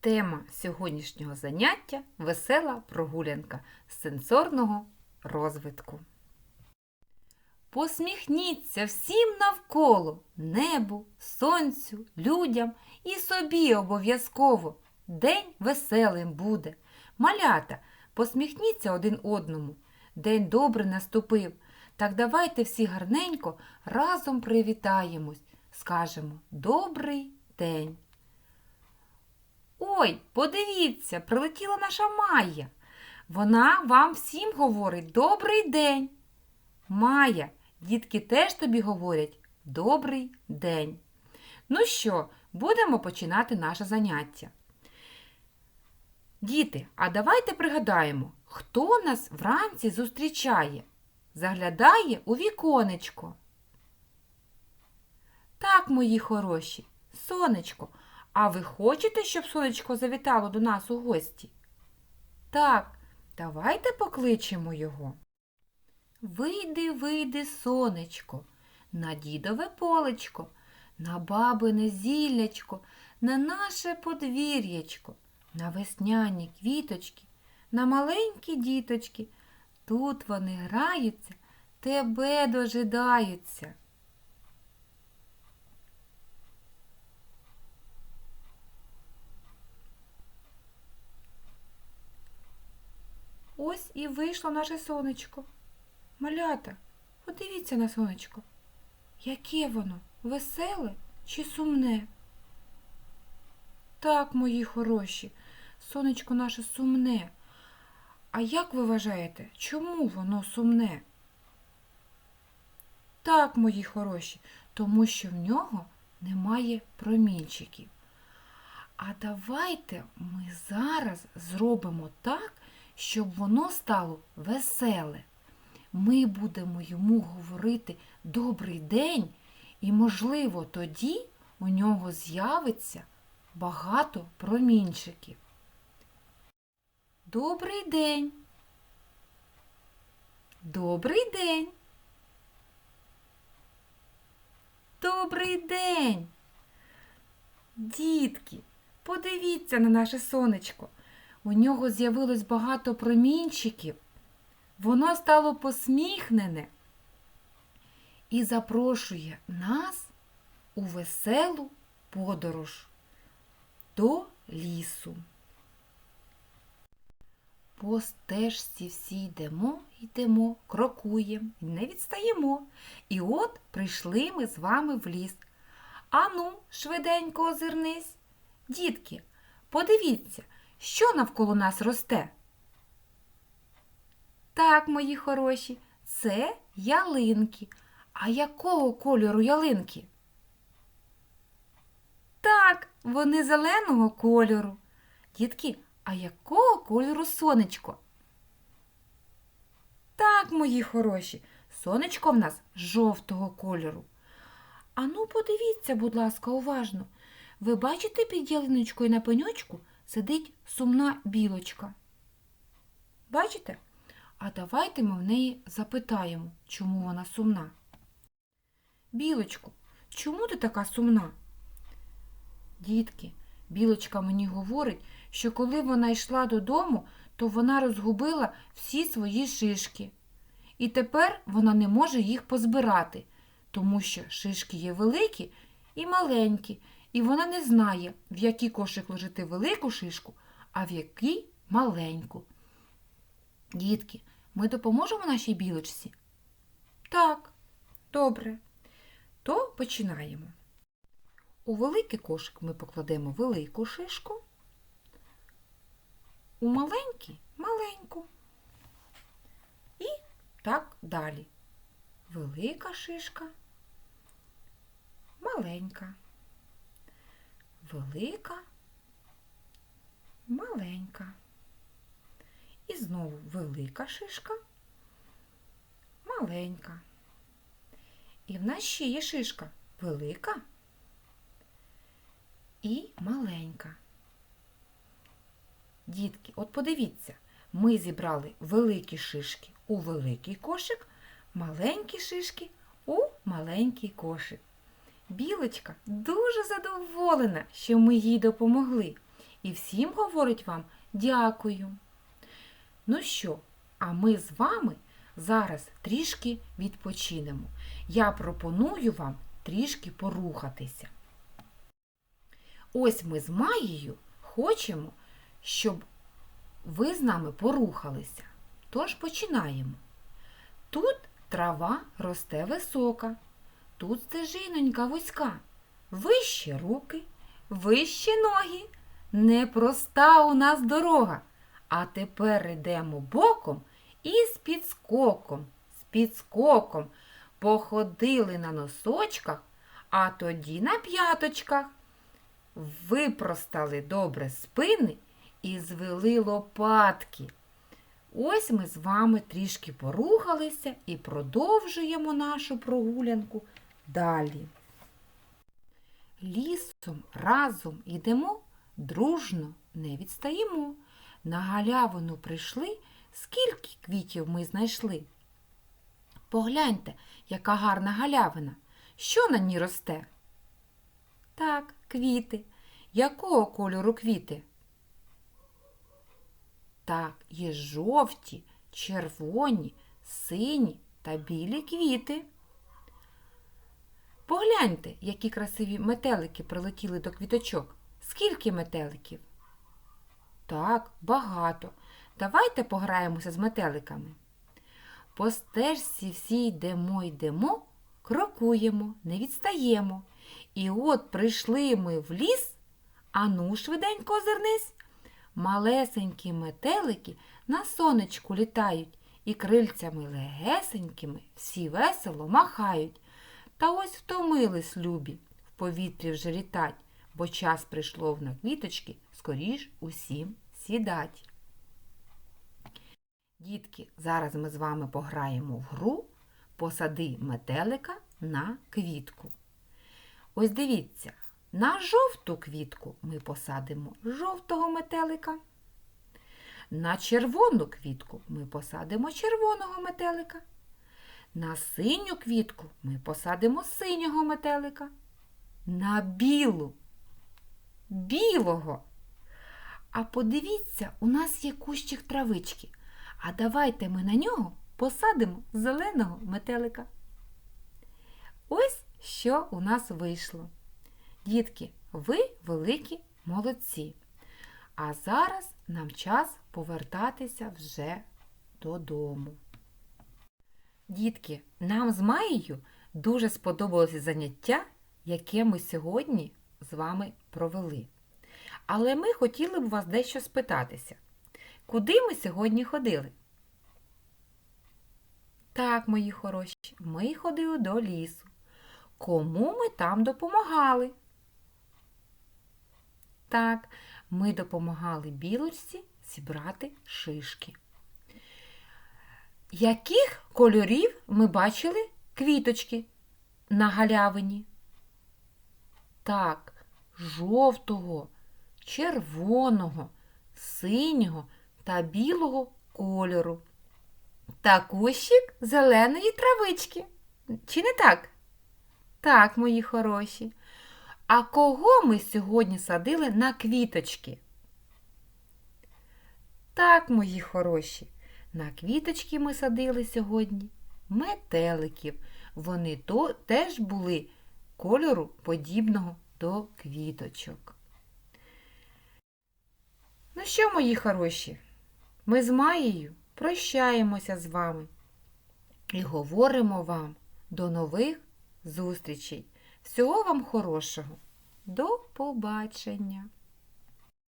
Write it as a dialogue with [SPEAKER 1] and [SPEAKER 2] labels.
[SPEAKER 1] Тема сьогоднішнього заняття весела прогулянка з сенсорного розвитку. Посміхніться всім навколо небу, сонцю, людям і собі обов'язково. День веселим буде. Малята, посміхніться один одному. День добре наступив. Так давайте всі гарненько разом привітаємось. Скажемо Добрий день. Ой, подивіться, прилетіла наша Майя. Вона вам всім говорить добрий день. Майя, дітки теж тобі говорять добрий день. Ну що, будемо починати наше заняття. Діти, а давайте пригадаємо, хто нас вранці зустрічає, заглядає у віконечко. Так, мої хороші, сонечко, а ви хочете, щоб сонечко завітало до нас у гості? Так, давайте покличемо його. Вийди, вийди, сонечко, на дідове полечко, на бабине зіллячко, на наше подвір'ячко, на весняні квіточки, на маленькі діточки. Тут вони граються, тебе дожидаються. Ось і вийшло наше сонечко. Малята, подивіться на сонечко. Яке воно? Веселе чи сумне? Так, мої хороші, сонечко наше сумне. А як ви вважаєте, чому воно сумне? Так, мої хороші, тому що в нього немає промінчиків. А давайте ми зараз зробимо так, щоб воно стало веселе. Ми будемо йому говорити добрий день, і, можливо, тоді у нього з'явиться багато промінчиків. Добрий день. Добрий день. Добрий день. Дітки, подивіться на наше сонечко. У нього з'явилось багато промінчиків. Воно стало посміхнене і запрошує нас у веселу подорож до лісу. По стежці всі йдемо, йдемо, крокуємо, не відстаємо. І от прийшли ми з вами в ліс. Ану, швиденько озирнись. Дітки, подивіться, що навколо нас росте. Так, мої хороші, це ялинки. А якого кольору ялинки? Так, вони зеленого кольору. Дітки, а якого кольору сонечко? Так, мої хороші, сонечко в нас жовтого кольору. Ану, подивіться, будь ласка, уважно. Ви бачите під ялиночкою на пеньочку сидить сумна білочка? Бачите? А давайте ми в неї запитаємо, чому вона сумна. Білочку, чому ти така сумна? Дітки, білочка мені говорить, що коли вона йшла додому, то вона розгубила всі свої шишки. І тепер вона не може їх позбирати, тому що шишки є великі і маленькі, і вона не знає, в який кошик ложити велику шишку, а в який маленьку. Дітки, ми допоможемо нашій білочці? Так, добре. То починаємо. У великий кошик ми покладемо велику шишку, у маленький маленьку. І так далі. Велика шишка, маленька, велика, маленька. І знову велика шишка, маленька. І в нас ще є шишка велика і маленька. Дітки, от подивіться, ми зібрали великі шишки у великий кошик, маленькі шишки у маленький кошик. Білочка дуже задоволена, що ми їй допомогли. і всім говорить вам дякую. Ну що, а ми з вами зараз трішки відпочинемо. Я пропоную вам трішки порухатися. Ось ми з Маєю хочемо, щоб ви з нами порухалися. Тож починаємо. Тут трава росте висока, тут стежинонька вузька, вище руки, вище ноги. Непроста у нас дорога. А тепер йдемо боком і з підскоком, з підскоком. Походили на носочках, а тоді на п'яточках. Випростали добре спини і звели лопатки. Ось ми з вами трішки порухалися і продовжуємо нашу прогулянку далі. Лісом разом йдемо, дружно не відстаємо. На галявину прийшли, скільки квітів ми знайшли. Погляньте, яка гарна галявина. Що на ній росте? Так, квіти. Якого кольору квіти? Так, є жовті, червоні, сині та білі квіти. Погляньте, які красиві метелики прилетіли до квіточок. Скільки метеликів? Так, багато. Давайте пограємося з метеликами. По стежці всі йдемо, йдемо, крокуємо, не відстаємо. І от прийшли ми в ліс, ану швиденько озирнись. Малесенькі метелики на сонечку літають і крильцями легесенькими всі весело махають. Та ось втомились любі в повітрі вже літать, бо час прийшло на квіточки скоріш усім сідать. Дітки, зараз ми з вами пограємо в гру Посади метелика на квітку. Ось дивіться, на жовту квітку ми посадимо жовтого метелика. На червону квітку ми посадимо червоного метелика. На синю квітку ми посадимо синього метелика. На білу білого. А подивіться, у нас є кущик травички. А давайте ми на нього посадимо зеленого метелика. Ось що у нас вийшло. Дітки, ви великі молодці. А зараз нам час повертатися вже додому. Дітки, нам з Маєю дуже сподобалося заняття, яке ми сьогодні з вами провели. Але ми хотіли б вас дещо спитатися. Куди ми сьогодні ходили? Так, мої хороші, ми ходили до лісу. Кому ми там допомагали? Так, ми допомагали білочці зібрати шишки. Яких кольорів ми бачили квіточки на галявині? Так, жовтого, червоного, синього та білого кольору. Та кущик зеленої травички. Чи не так? Так, мої хороші. А кого ми сьогодні садили на квіточки? Так, мої хороші, на квіточки ми садили сьогодні метеликів. Вони то теж були кольору подібного до квіточок. Ну що, мої хороші, ми з Маєю прощаємося з вами і говоримо вам до нових зустрічей. Всього вам хорошого. До побачення!